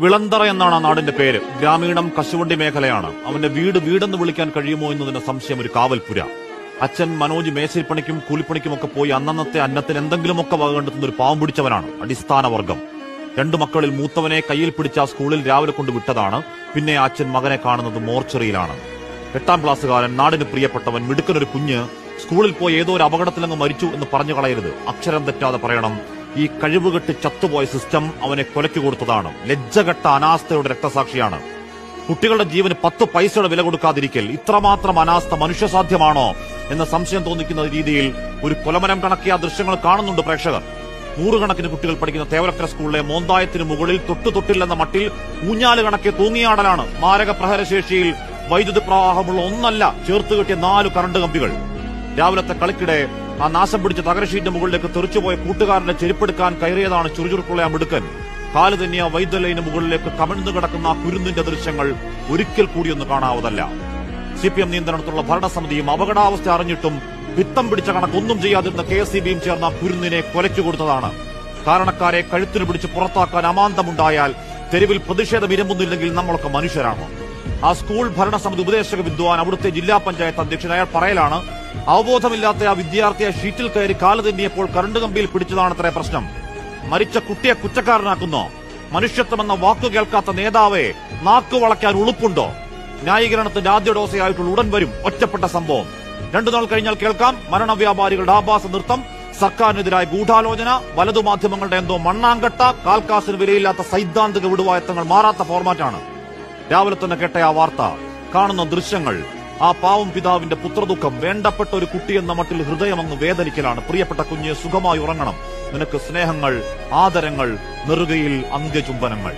വിളന്തറ എന്നാണ് ആ നാടിന്റെ പേര്. ഗ്രാമീണം കശുവണ്ടി മേഖലയാണ്. അവന്റെ വീട് വീടെന്ന് വിളിക്കാൻ കഴിയുമോ എന്നതിന്റെ സംശയം ഒരു കാവൽപുര അച്ഛൻ മനോജ് മേശരിപ്പണിക്കും കൂലിപ്പണിക്കും ഒക്കെ പോയി അന്നന്നത്തെ അന്നത്തിന് എന്തെങ്കിലുമൊക്കെ വക കണ്ടെത്തുന്ന ഒരു പാവം പിടിച്ചവനാണ്. അടിസ്ഥാന വർഗം. രണ്ടു മക്കളിൽ മൂത്തവനെ കയ്യിൽ പിടിച്ച സ്കൂളിൽ രാവിലെ കൊണ്ട് വിട്ടതാണ്. പിന്നെ അച്ഛൻ മകനെ കാണുന്നത് മോർച്ചറിയിലാണ്. എട്ടാം ക്ലാസ്സുകാരൻ നാടിന് പ്രിയപ്പെട്ടവൻ മിടുക്കനൊരു കുഞ്ഞ് സ്കൂളിൽ പോയി ഏതോ ഒരു അപകടത്തിലങ്ങ് മരിച്ചു എന്ന് പറഞ്ഞു കളയരുത്. അക്ഷരം തെറ്റാതെ പറയണം. ഈ കഴിവുകെട്ട് ചത്തുപോയ സിസ്റ്റം അവനെ കൊലയ്ക്ക് കൊടുത്തതാണ്. ലജ്ജകെട്ട അനാസ്ഥയുടെ രക്തസാക്ഷിയാണ്. കുട്ടികളുടെ ജീവന് പത്ത് പൈസയുടെ വില കൊടുക്കാതിരിക്കൽ ഇത്രമാത്രം അനാസ്ഥ മനുഷ്യസാധ്യമാണോ എന്ന സംശയം തോന്നിക്കുന്ന രീതിയിൽ ഒരു കൊലമനം കണക്കിയ ദൃശ്യങ്ങൾ കാണുന്നുണ്ട് പ്രേക്ഷകർ. നൂറുകണക്കിന് കുട്ടികൾ പഠിക്കുന്ന തേവലക്കര സ്കൂളിലെ മോന്തായത്തിന് മുകളിൽ തൊട്ടു തൊട്ടില്ലെന്ന മട്ടിൽ ഊഞ്ഞാൽ കണക്കെ തൂങ്ങിയാടലാണ് മാരക പ്രഹരശേഷിയിൽ വൈദ്യുതി പ്രവാഹമുള്ള ഒന്നല്ല ചേർത്ത് കെട്ടിയ നാല് കറണ്ട് കമ്പികൾ. രാവിലത്തെ കളിക്കിടെ ആ നാശം പിടിച്ച തകരഷീറ്റിന്റെ മുകളിലേക്ക് തെറിച്ചുപോയ കൂട്ടുകാരന്റെ ചെരുപ്പെടുക്കാൻ കയറിയതാണ് ചുറുചുറുക്കുള്ള ആ മിടുക്കൻ. കാൽ തന്നെ ആ വൈദ്യലൈന് മുകളിലേക്ക് കമിഴ്ന്നു കിടക്കുന്ന ആ കുരുന്നിന്റെ ദൃശ്യങ്ങൾ ഒരിക്കൽ കൂടിയൊന്നും കാണാവതല്ല സി പി എം നിയന്ത്രണത്തിലുള്ള ഭരണസമിതിയും അപകടാവസ്ഥ അറിഞ്ഞിട്ടും പിത്തം പിടിച്ച കണക്കൊന്നും ചെയ്യാതിരുന്ന കെ എസ് ബിയും ചേർന്ന കുരുന്നിനെ കൊലച്ചു കൊടുത്തതാണ്. കാരണക്കാരെ കഴുത്തിന് പിടിച്ച് പുറത്താക്കാൻ അമാന്തമുണ്ടായാൽ തെരുവിൽ പ്രതിഷേധം ഇരമ്പുന്നില്ലെങ്കിൽ നമ്മളൊക്കെ മനുഷ്യരാണ്? ആ സ്കൂൾ ഭരണസമിതി ഉപദേശക വിദ്വാൻ അവിടുത്തെ ജില്ലാ പഞ്ചായത്ത് അധ്യക്ഷൻ അയാൾ പറയലാണ് അവബോധമില്ലാത്ത ആ വിദ്യാർത്ഥിയെ ഷീറ്റിൽ കയറി കാൽ തെന്നിയപ്പോൾ കറണ്ട് കമ്പിയിൽ പിടിച്ചതാണത്രേ പ്രശ്നം. മരിച്ച കുട്ടിയെ കുറ്റക്കാരനാക്കുന്നോ? മനുഷ്യത്വമെന്ന വാക്കു കേൾക്കാത്ത നേതാവെ നാക്കു വളയ്ക്കാൻ ഉളുപ്പുണ്ടോ? ന്യായീകരണത്തിന്റെ ആദ്യ ഡോസയായിട്ടുള്ള ഉടൻ വരും ഒറ്റപ്പെട്ട സംഭവം. രണ്ടു നാൾ കഴിഞ്ഞാൽ കേൾക്കാം മരണവ്യാപാരികളുടെ ആഭാസ നൃത്തം സർക്കാരിനെതിരായ ഗൂഢാലോചന വലതു മാധ്യമങ്ങളുടെ എന്തോ മണ്ണാങ്കട്ട കാൽക്കാസിന് വിലയില്ലാത്ത സൈദ്ധാന്തിക വിടുവായത്തങ്ങൾ മാറാത്ത ഫോർമാറ്റാണ് രാവിലെ തന്നെ കേട്ട ആ വാർത്ത. കാണുന്ന ദൃശ്യങ്ങൾ. ആ പാവം പിതാവിന്റെ പുത്രദുഃഖം വേണ്ടപ്പെട്ട ഒരു കുട്ടി എന്ന മട്ടിൽ ഹൃദയമങ്ങ് വേദനിക്കലാണ്. പ്രിയപ്പെട്ട കുഞ്ഞ് സുഖമായി ഉറങ്ങണം. നിനക്ക് സ്നേഹങ്ങൾ ആദരങ്ങൾ നെറുകയിൽ അന്ത്യചുംബനങ്ങൾ.